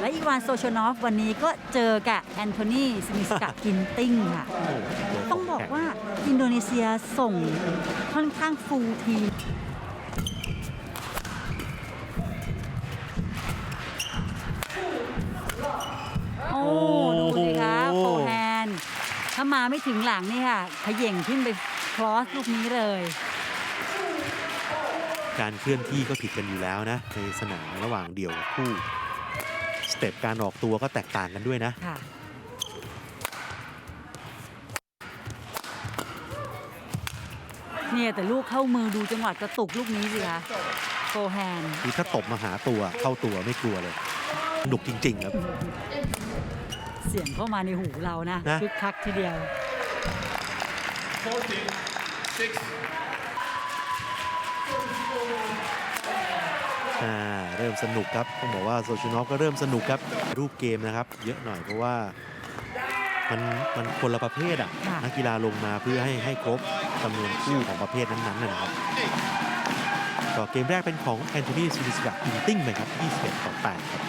และอีวานโซชนอฟวันนี้ก็เจอกับแอนโทนีสมิสกะกินติ้งค่ะโอ้โหต้องบอกว่าอินโดนีเซียส่งค่อนข้างฟูลทีมโอ้ดูสิคะโฟร์แฮนด์ถ้ามาไม่ถึงหลังนี่ค่ะเขย่งขึ้นไปคลอสลูกนี้เลย การเคลื่อนที่ก็ผิดกันอยู่แล้วนะในสนามระหว่างเดี่ยวกับคู่ สเต็ปการออกตัวก็แตกต่างกันด้วยนะ ค่ะ เนี่ยแต่ลูกเข้ามือดูจังหวะกระตุกลูกนี้สิคะโฟร์แฮนด์คือถ้าตบมาหาตัวเข้าตัวไม่กลัวเลยหนุกจริง ๆ ครับ เสียงเข้ามาในหูเรานะนะ คึกคักทีเดียว 14, 6. อ่า เริ่มสนุกครับต้องบอกว่าโซชูนอฟก็เริ่มสนุกครับรูปเกมนะครับ เยอะหน่อยเพราะว่ามันมันคนละประเภทอะค่ะนักกีฬาลงมาเพื่อให้ให้ครบจำนวนคู่ของประเภทนั้นๆนะนะครับก็เกมแรกเป็นของแอนโทนีซูนิสกะอินติ้งไปครับ21ต่อ8ครับ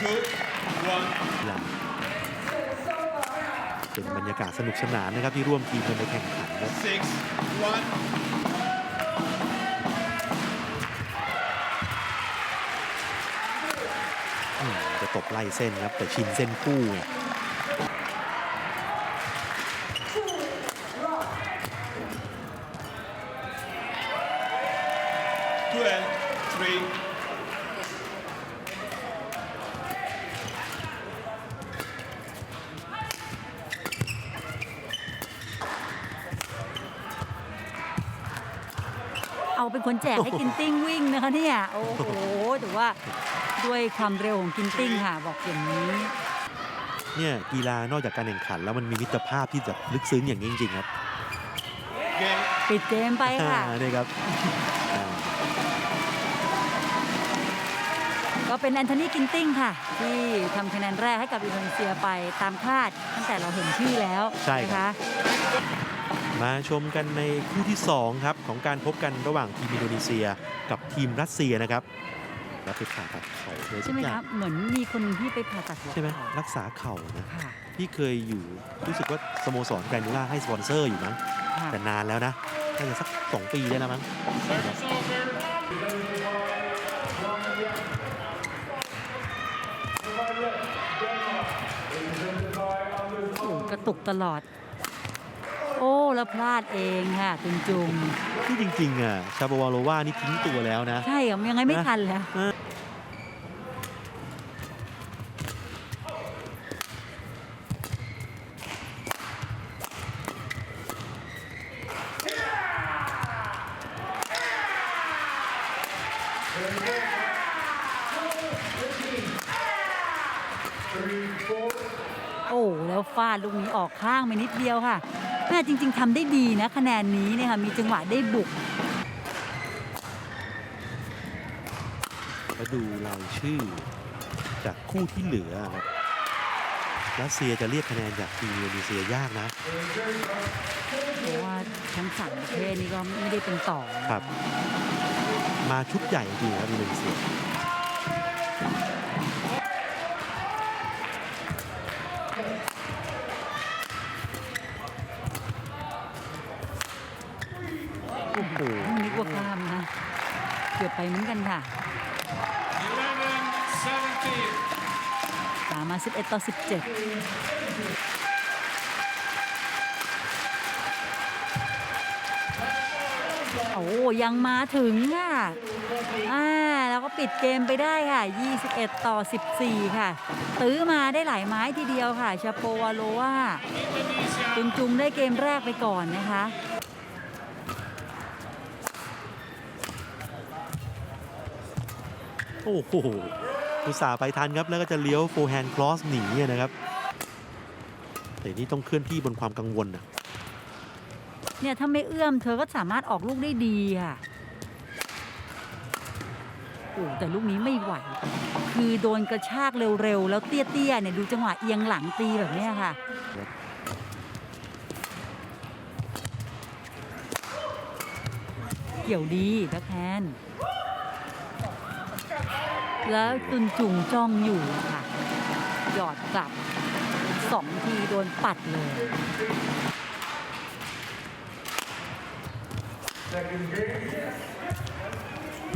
Two, one. กีฬา เป็นบรรยากาศสนุกสนานนะครับที่ร่วมทีมกันไปแข่งขันครับ Six, one. อืมจะตบไล่เส้นครับ แต่ชินเส้นคู่ไง 12, three. เอาเป็น คนแจกให้กินติ้งวิ่งนะคะเนี่ยโอ้โหแต่ว่าด้วยความเร็วของกินติ้งค่ะบอกอย่างนี้เนี่ยกีฬานอกจากการแข่งขัน แล้วมันมีมิตรภาพที่แบบลึกซึ้งอย่างนี้จริงๆครับ Game. ปิดเกมไปค่ะอ่านี่ครับอ่าก็เป็นแอนโทนีกินติ้งค่ะ ที่ทำคะแนนแรกให้กับอินโดนีเซียไปตามคาดตั้งแต่เราเห็นชื่อแล้วใช่นะครัคะบ มาชมกันในคู่ที่ 2 ครับ ของการพบกันระหว่างทีมอินโดนีเซีย กับทีมรัสเซียนะครับแล้วไปผ่าตัดเข่าเลยใช่ไหมครับเหมือนมีคนที่ไปผ่าตัดหัวใช่ไหมเข่ารักษาเข่านะค่ะที่เคยอยู่รู้สึกว่าสโมสรแกรนูล่าให้สปอนเซอร์อยู่มั้งค่ะแต่นานแล้วนะน่าจะสัก 2 ปีได้แล้วมั้ง Service over. โอ้กระตุกตลอด โอ้แล้วพลาดเองค่ะจุงจุงที่จริงๆอะชาบาวาโลวานี่ทิ้งตัวแล้วนะ ใช่ค่ะยังไงไม่ทันแล้วโอ้แล้วฟาดลูกนี้ออกข้างไปนิดเดียวค่ะแม่ จริง ๆทำได้ดีนะคะแนนนี้เนี่ยค่ะมีจังหวะได้บุก แล้วดูรายชื่อจากคู่ที่เหลือครับรัสเซียจะเรียกคะแนนจากทีมอินโดนีเซียยากนะ เพราะว่าทั้งสามประเทศนี้ก็ไม่ได้เป็นต่อนะครับ มาชุดใหญ่จริงครับอินโดนีเซีย อ้โหนึกว่าข้ามนะเกือบไปเหมือนกันค่ะ 11, 17. ตามมา 11 ต่อ 17โอ้ยังมาถึงค่ะ อ่า แล้วก็ปิดเกมไปได้ค่ะ 21 ต่อ 14 ค่ะ ตื้อมาได้หลายไม้ทีเดียวค่ะ ชาโปวาโลว่าจุงจุงได้เกมแรกไปก่อนนะคะ โอ้โหอุตส่าห์ไปทันครับ แล้วก็จะเลี้ยวโฟร์แฮนด์คลอสหนีนะครับ แต่นี่ต้องเคลื่อนที่บนความกังวลนะเนี่ยถ้าไม่เอื้อมเธอก็สามารถออกลูกได้ดีค่ะโอ้แต่ลูกนี้ไม่ไหว คือโดนกระชากเร็วๆ แล้วเตี้ยๆเนี่ยดูจังหวะเอียงหลังตีแบบนี้ค่ะ เกี่ยวดีแบ็คแฮนด์ แล้วตุนจุงจ้องอยู่ค่ะ หยอดกลับสองทีโดนปัดเลย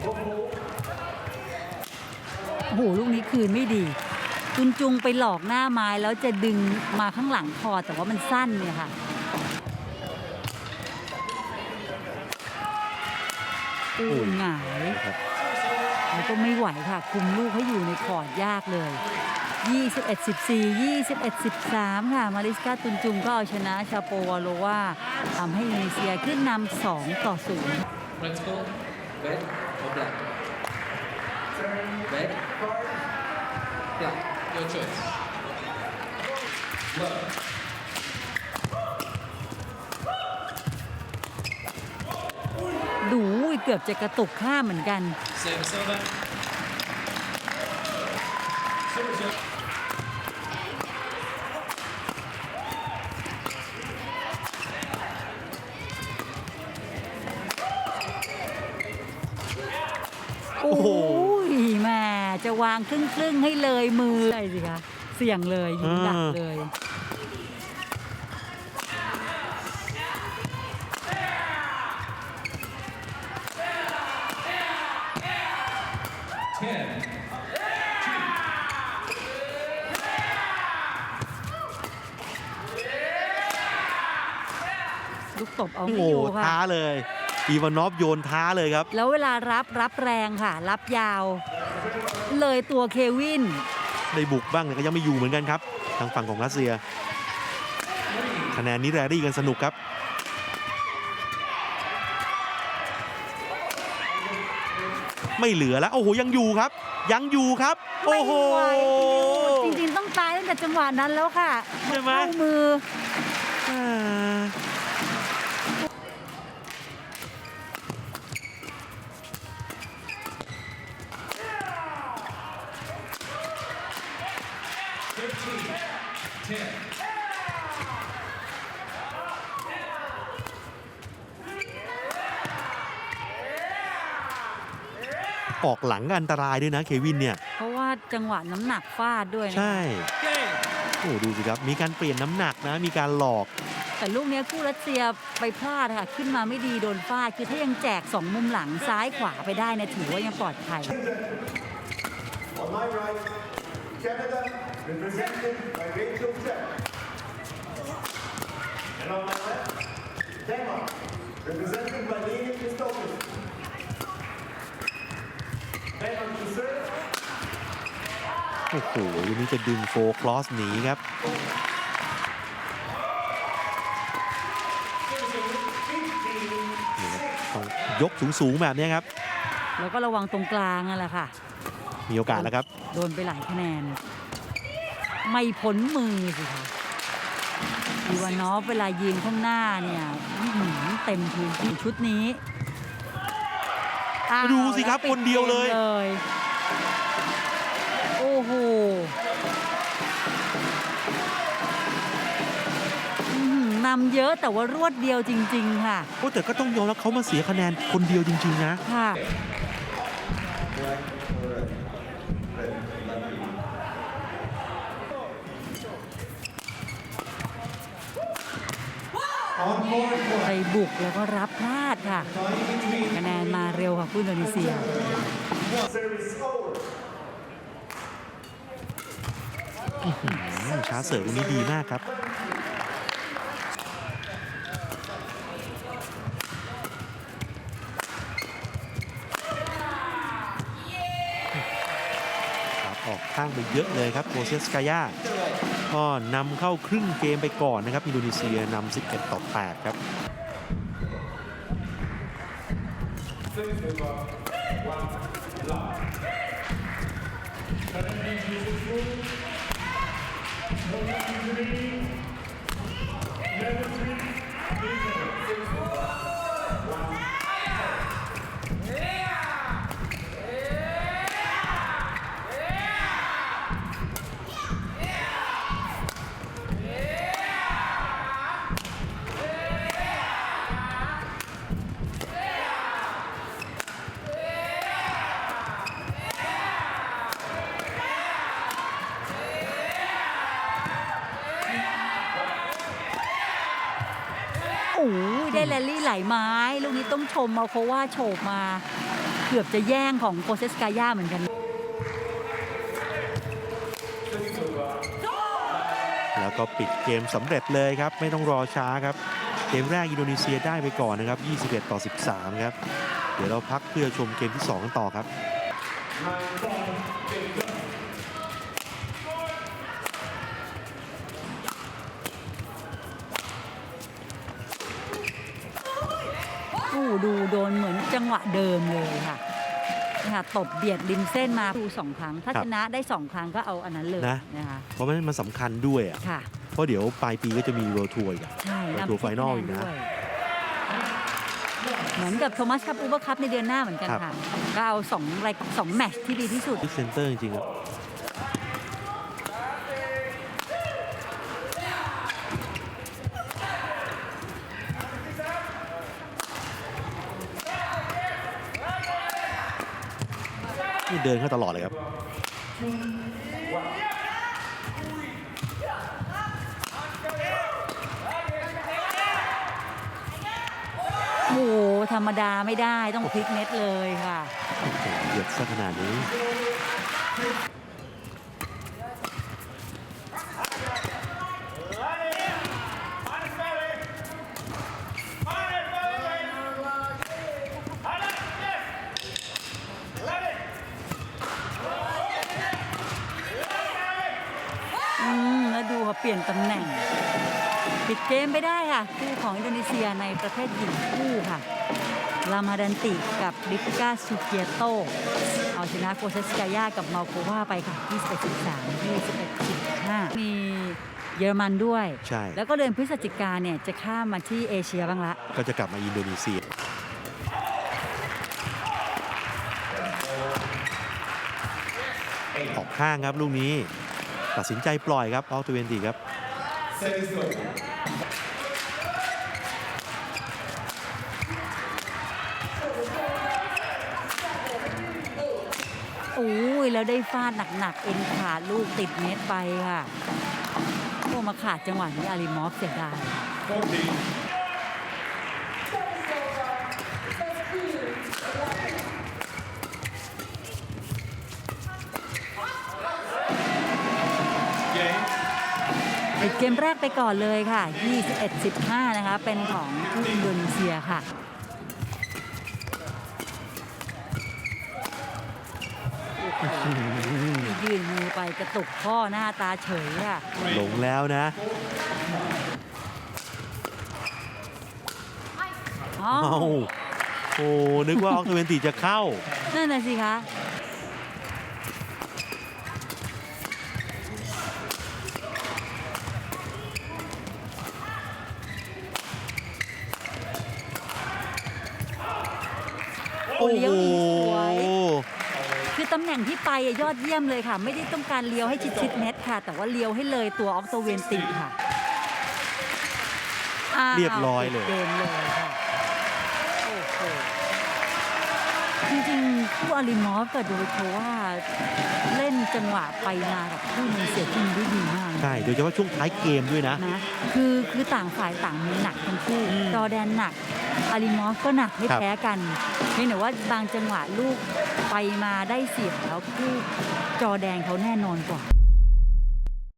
โอ้โห ลูกนี้คืนไม่ดี จุนจุงไปหลอกหน้าไม้แล้วจะดึงมาข้างหลังคอแต่ว่ามันสั้นเนี่ยค่ะตูนหงายครับ แล้วก็ไม่ไหวค่ะ คุมลูกให้อยู่ในคอร์ดยากเลย 21 14 21 13 ค่ะ มาริสกาตุนจุงก็เอาชนะชาโปวาโลวาทำให้อินโดนีเซียขึ้นนำ2ต่อ0 Let's go. Red or black? Red. Black. Your choice. ดูเกือบจะกระตุกข้ามเหมือนกัน Save server. Server, server. โอ้โหแม่จะวางครึ่งครึ่งๆให้เลยมือใช่สิคะ เสี่ยงเลยยิงดักเลย ตบเอาโอ้ไม่โหอยู่ค่ะ ท้าเลย อีวานอฟโยนท้าเลยครับ แล้วเวลารับรับแรงค่ะ รับยาว เลยตัวเควิน ได้บุกบ้างแต่ก็ยังไม่อยู่เหมือนกันครับ ทางฝั่งของรัสเซีย คะแนนนี้แรรี่กันสนุกครับ ไม่เหลือแล้ว โอ้โห ยังอยู่ครับ ยังอยู่ครับ โอ้โห ไม่ไหวจริงๆต้องตายตั้งแต่จังหวะนั้นแล้วค่ะใช่ไหม เข้ามือ ออกหลังก็อันตรายด้วยนะเควินเนี่ย เพราะว่าจังหวะน้ำหนักฟาดด้วยนะใช่ Game. โอ้โหดูสิครับ มีการเปลี่ยนน้ำหนักนะ มีการหลอก แต่ลูกเนี้ยคู่รัสเซียไปพลาดค่ะ ขึ้นมาไม่ดีโดนฟาด คือถ้ายังแจกสองมุมหลังซ้ายขวาไปได้เนี่ยถือว่ายังปลอดภัย On my right, Canada, represented by Rachel Check. And on my left, Denmark, represented by Lena Kristoffersen. โอ้โหวันนี้จะดึงโฟร์คลอสหนีครับ ต้องยกสูงๆแบบนี้ครับ แล้วก็ระวังตรงกลางนั่นแหละค่ะ มีโอกาสแล้วครับ โดนไปหลายคะแนน ไม่พ้นมือสิคะอีวานอฟเวลายิงข้างหน้าเนี่ยอื้อหือเต็มพื้นที่ชุดนี้อ้าวดูสิครับแวปิคนเดียวเลยกมโอ้โหอื้อหือนำเยอะแต่ว่ารวดเดียวจริง ๆ ค่ะ โอ้แต่ก็ต้องยอมรับเขามาเสียคะแนนคนเดียวจริง ๆ นะ ค่ะ ไปบุกแล้วก็รับพลาดค่ะ คะแนนมาเร็วค่ะผู้อินโดนีเซีย Service over. ช้าเสิร์ฟวันนี้ดีมากครับออกข้างไปเยอะเลยครับโมเซสกายาก็นำเข้าครึ่งเกมไปก่อนนะครับอินโดนีเซียนำ11 ต่อ 8 ครับ โอ้ยได้แรลลี่ไหลไม้ ลูกนี้ต้องชมเอาเพราะว่าโฉบมา เกือบจะแย่งของโกเซสกาย่าเหมือนกัน แล้วก็ปิดเกมสำเร็จเลยครับ ไม่ต้องรอช้าครับ เกมแรกอินโดนีเซียได้ไปก่อนนะครับ 21 ต่อ 13 ครับ เดี๋ยวเราพักเพื่อชมเกมที่ 2 กันต่อครับ จังหวะเดิมเลยค่ะนี่ค่ะตบเบียดริมเส้นมาดูสองครั้ง ถ้าครับชนะได้สองครั้งก็เอาอันนั้นเลยนะนะคะเพราะมันมันสำคัญด้วยอะค่ะ เพราะเดี๋ยวปลายปีก็จะมีโรทัวร์อีกอะใช่ประนำตูที่ final คะแอีกนะด้วยเหมือนกับโทมัสคัพอูเบอร์คัพในเดือนหน้าเหมือนกันครับค่ะ ก็เอาสองรายสองแมตช์ที่ดีที่สุดที่เซนเตอร์จริงๆครับนี่ เดินเข้าตลอดเลยครับโอ้โหธรรมดาไม่ได้ต้องพลิกเน็ตเลยค่ะโอ้โหเหยียดซะขนาดนี้ อืมแล้วดูค่ะเปลี่ยนตำแหน่ง ปิดเกมไปได้ค่ะคู่ของอินโดนีเซียในประเภทหญิงคู่ค่ะ ลามาดันติกับลิปกาซูเกียโต เอาชนะโกเซสกายากับมาโควาไปค่ะ 21 13 21 15 มีเยอรมันด้วย ใช่ แล้วก็เดือนพฤศจิกาเนี่ยจะข้ามมาที่เอเชียบ้างละ ก็จะกลับมาอินโดนีเซียออกข้างครับลูกนี้ ตัดสินใจปล่อยครับออตเวนตีครับโอ้ยแล้วได้ฟาดหนักๆ เอ็นขาลูกติดเน็ตไปค่ะ โอ้มาขาดจังหวะนี้อาริมอฟเสียดาย ปิดเกมแรกไปก่อนเลยค่ะ 21-15 นะคะ เป็นของผู้อินโดนีเซียค่ะยื่นมือไปกระตุกข้อหน้าตาเฉยค่ะ หลงแล้วนะอ๋อเอ้าโอ้นึกว่าออกตเวนตีจะเข้า นั่นน่ะสิคะ เลี้โหยวดีสวยคือตำแหน่งที่ไปอะยอดเยี่ยมเลยค่ะ ไม่ได้ต้องการเลี้ยวให้ชิดชิดๆเน็ตค่ะ แต่ว่าเลี้ยวให้เลยตัวออกโตเวนติค่ะอ้าวเรียบร้อยเลยปิดเกมเลยค่ะโอ้โหจริงๆผู้อาริมอฟกับโดยโชว่าเล่นจังหวะไปมากับผู้มีเสียทีมได้ดีมากนะ ใช่โดยเฉพาะช่วงท้ายเกมด้วยนะ นะคือคือต่างฝ่ายต่างมีหนักทั้งคู่อืม จอร์แดนหนัก อาริมอฟก็หนักไม่แพ้กันเพียงแต่ว่าบางจังหวะลูกไปมาได้เสียแล้วคู่จอแดงเขาแน่นอนกว่า